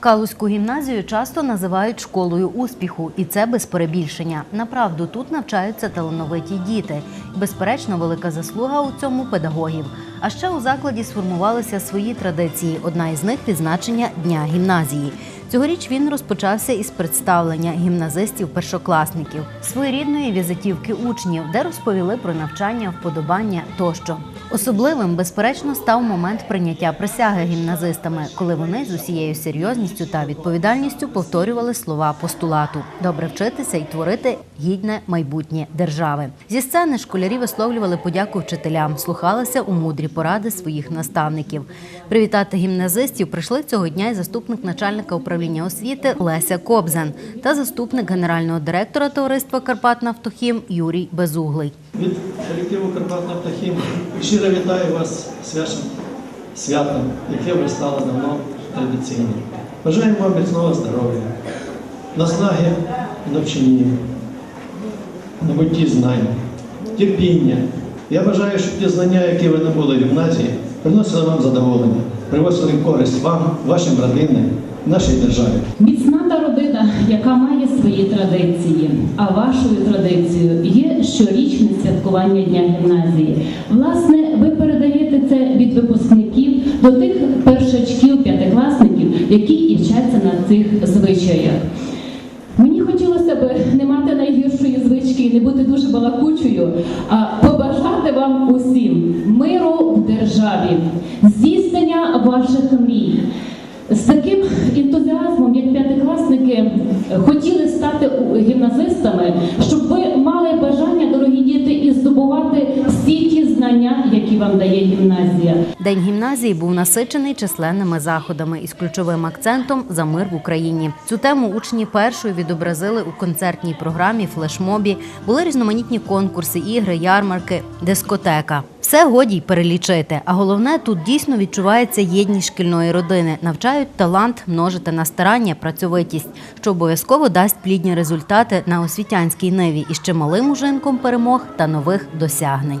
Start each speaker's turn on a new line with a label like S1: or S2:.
S1: Калузьку гімназію часто називають школою успіху, і це без перебільшення. Направду тут навчаються талановиті діти. Безперечно, велика заслуга у цьому педагогів. А ще у закладі сформувалися свої традиції. Одна із них відзначення дня гімназії. Цьогоріч він розпочався із представлення гімназистів-першокласників, своєрідної візитівки учнів, де розповіли про навчання, вподобання тощо. Особливим, безперечно, став момент прийняття присяги гімназистами, коли вони з усією серйозністю та відповідальністю повторювали слова постулату добре вчитися і творити гідне майбутнє держави. Зі сцени школярі висловлювали подяку вчителям, слухалися у мудрі поради своїх наставників. Привітати гімназистів прийшли цього дня й заступник начальника управління освіти Леся Кобзан та заступник генерального директора товариства Карпатнафтохім Юрій Безуглий.
S2: Від колективу Карпат Нафтохім щиро вітаю вас з святом, яке вже стало давно традиційним. Бажаємо вам міцного здоров'я, наснаги в навчанні, набутті знань, терпіння. Я бажаю, щоб ті знання, які ви набули в гімназії, приносили вам задоволення, приносили користь вам, вашим родинам, нашій державі.
S3: Міцна та родина, яка має свої традиції. А вашою традицією є щорічне святкування Дня гімназії. Власне, ви передаєте це від випускників до тих першачків, п'ятикласників, які і вчаться на цих звичаях. Мені хотілося б не мати найгіршої звички і не бути дуже балакучою, а побажати вам усім державі, здійснення ваших мрій. З таким ентузіазмом, як п'ятикласники хотіли стати гімназистами, щоб ви мали бажання, дорогі діти, і здобувати всі ті знання, вам дає гімназія.
S1: День гімназії був насичений численними заходами із ключовим акцентом за мир в Україні. Цю тему учні першою відобразили у концертній програмі флешмобі. Були різноманітні конкурси, ігри, ярмарки, дискотека. Все годі й перелічити. А головне, тут дійсно відчувається єдність шкільної родини. Навчають талант множити на старання, працьовитість, що обов'язково дасть плідні результати на освітянській ниві і ще малим ужинком перемог та нових досягнень.